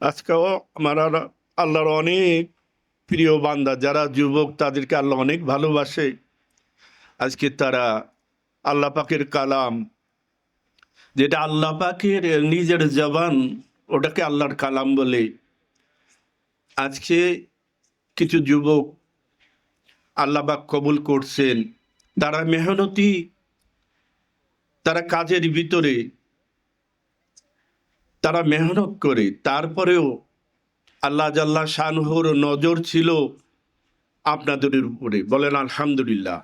আজকেও আমার আল্লাহর অনেক প্রিয় বান্দা, যারা যুবক, তাদেরকে আল্লাহ অনেক ভালোবাসে। আজকে তারা আল্লাহ পাকের কালাম, যেটা আল্লাহ পাকের নিজের জবান, ওটাকে আল্লাহর কালাম বলে। আজকে কিছু যুবক আল্লাহ পাক কবুল করছেন। তারা মেহনতি, তারা কাজের ভিতরে তারা মেহনত করে। তারপরেও আল্লাহ জাল্লা শানহুর নজর ছিল আপনাদের উপরে। বলেন, আলহামদুলিল্লাহ।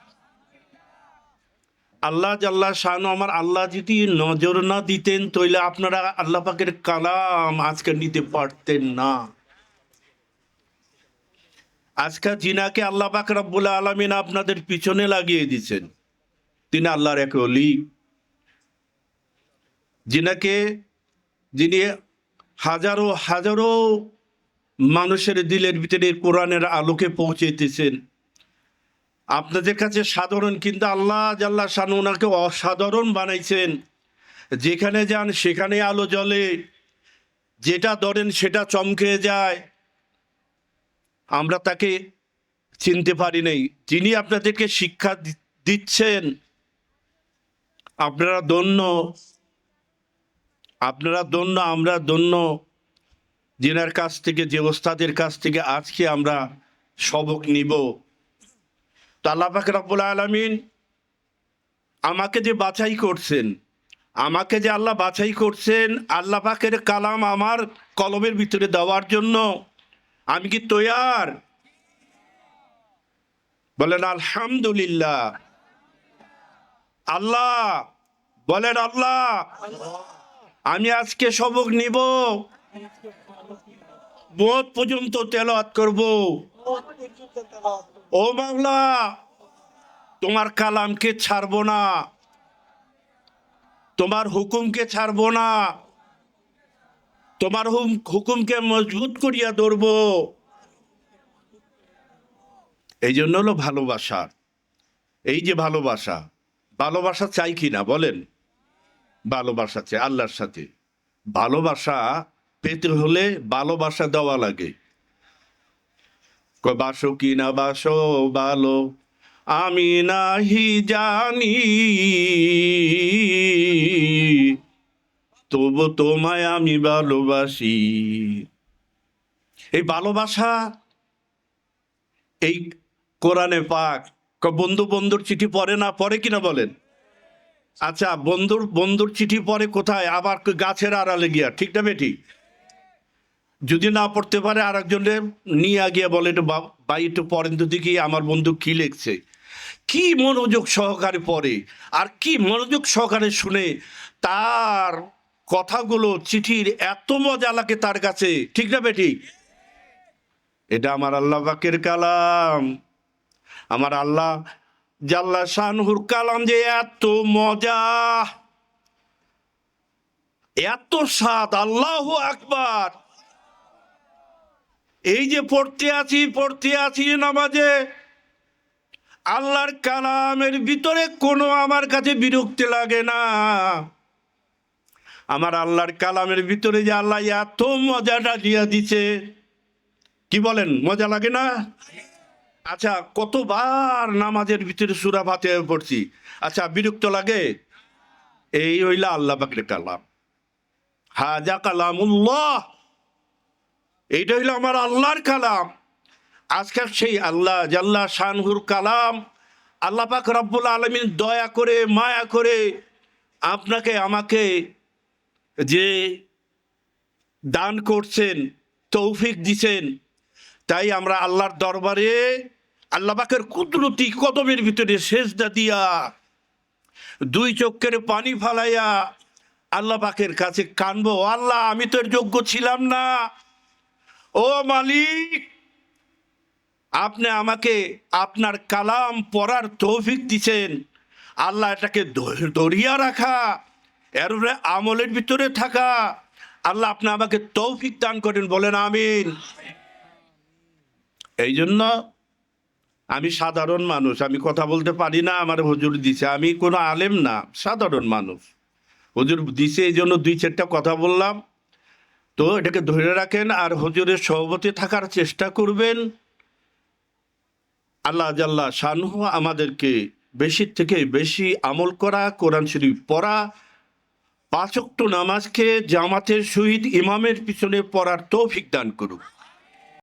আল্লাহ জাল্লাহ শানু আমার আল্লাহ যদি নজর না দিতেন, তাইলে আপনারা আল্লাহ পাকের কালাম আজকে নিতে পারতেন না। আজকে জিনাকে আল্লাহ পাক রব্বুল আলমিন আপনাদের পিছনে লাগিয়ে দিচ্ছেন তিনি আল্লাহর এক অলি জিনাকে যিনি হাজারো হাজারো মানুষের দিলের ভিতরে কোরআনের আলোকে পৌঁছেতেছেন আপনাদের কাছে সাধারণ, কিন্তু আল্লাহ জাল্লা শান ওনাকে অসাধারণ বানাইছেন। যেখানে যান সেখানে আলো জ্বলে, যেটা ধরেন সেটা চমকে যায়। আমরা তাকে চিনতে পারি নাই। যিনি আপনাদেরকে শিক্ষা দিচ্ছেন, আপনারা ধন্য। আপনারা দন্য আমরা দন্য জেনার কাছ থেকে, যে ওস্তাদের কাছ থেকে আজকে আমরা সবক নিব। তো আল্লাহ পাক রব্বুল আলমিন আমাকে যে বাছাই করছেন, আমাকে যে আল্লাহ বাছাই করছেন, আল্লাহ পাকের কালাম আমার কলমের ভিতরে দেওয়ার জন্য আমি কি তৈয়ার? বলেন, আলহামদুলিল্লাহ। আল্লাহ, বলেন, আল্লাহ। আমি আজকে সবক নিব। বোধ পর্যন্ত তেলাওয়াত করব। ও বাংলা তোমার কালামকে ছাড়বো না। তোমার হুকুমকে ছাড়বো না। তোমার হুকুমকে মজবুত করিয়া ধরব। এই জন্য হলো ভালোবাসা। এই যে ভালোবাসা ভালোবাসা চাই কি না বলেন? ভালোবাসা চাই, আল্লাহর সাথে। ভালোবাসা পেতে হলে ভালোবাসা দেওয়া লাগে। বাসো কি না বাসো ভালো? আমি নাহি জানি। তবু তোমায় আমি ভালোবাসি। এই ভালোবাসা, এই কোরআনে পাক বন্ধু বন্ধুর চিঠি পড়ে না, পড়ে কিনা বলেন? আচ্ছা বন্ধুর বন্ধুর চিঠি পরে কোথায়? আবার গাছের আড়ালে গিয়া, ঠিক না বেটি? যদি না পড়তে পারে আর একজনে নিয়ে গিয়ে বলে, একটু বা- ভাই, একটু পড়েন তো দেখি, আমার বন্ধু কি লিখছে? কি মনোযোগ সহকারে পড়ে, আর কি মনোযোগ সহকারে শুনে তার কথাগুলো, চিঠির এত মজা লাগে তার কাছে, ঠিক না বেটি? এটা আমার আল্লাহ বাকের কালাম। আমার আল্লাহ জাল্লা শানহুর কালাম যে এত মজা। এত স্বাদ, আল্লাহ আকবার। এই যে পড়তে আছি পড়তে আছি নামাজে, আল্লাহর কালামের ভিতরে কোনো আমার কাছে বিরক্তি লাগে না। আমার আল্লাহর কালামের ভিতরে যে আল্লাহ এত মজাটা দিয়া দিছে, কি বলেন, মজা লাগে না? আচ্ছা কতবার নামাজের ভিতরে সুরা ফাতে পড়ছি? আচ্ছা বিরক্ত লাগে? এই হইলা আল্লাহ পাকের কালাম। হাজা কালামুল্লাহ। এইটা হইল আমার আল্লাহর কালাম। আজকাল সেই আল্লাহ জাল্লা শানহুর কালাম। আল্লাহ পাক রব্বুল আলমিন দয়া করে, মায়া করে আপনাকে, আমাকে যে দান করছেন, তৌফিক দিছেন, তাই আমরা আল্লাহর দরবারে আল্লাহ পাকের কুদরতি কদমের ভিতরে সেজদা দিয়া দুই চোখের পানি ফালাইয়া আল্লাহ পাকের কাছে কানবো, আল্লাহ, আমি তোর যোগ্য ছিলাম না। ও মালিক, আপনি আমাকে আপনার কালাম পড়ার তৌফিক দিছেন। আল্লাহ, এটাকে ধরিয়া রাখা, এর উপরে আমলের ভিতরে থাকা। আল্লাহ, আপনি আমাকে তৌফিক দান করেন, বলেন আমিন। এই জন্য আমি সাধারণ মানুষ, আমি কথা বলতে পারি না, আমার হুজুর দিছে। আমি কোনো আলেম না, সাধারণ মানুষ। হুজুর দিছে এই জন্য দুই চারটা কথা বললাম। তো এটাকে ধরে রাখেন আর হজুরের সহবতে থাকার চেষ্টা করবেন। আল্লাহ জাল্লাহ শানহু আমাদেরকে বেশি থেকে বেশি আমল করা, কোরআন শরীফ পড়া পাঁচক্ত নামাজকে জামাতের সহিত ইমামের পিছনে পড়ার তৌফিক দান করুক।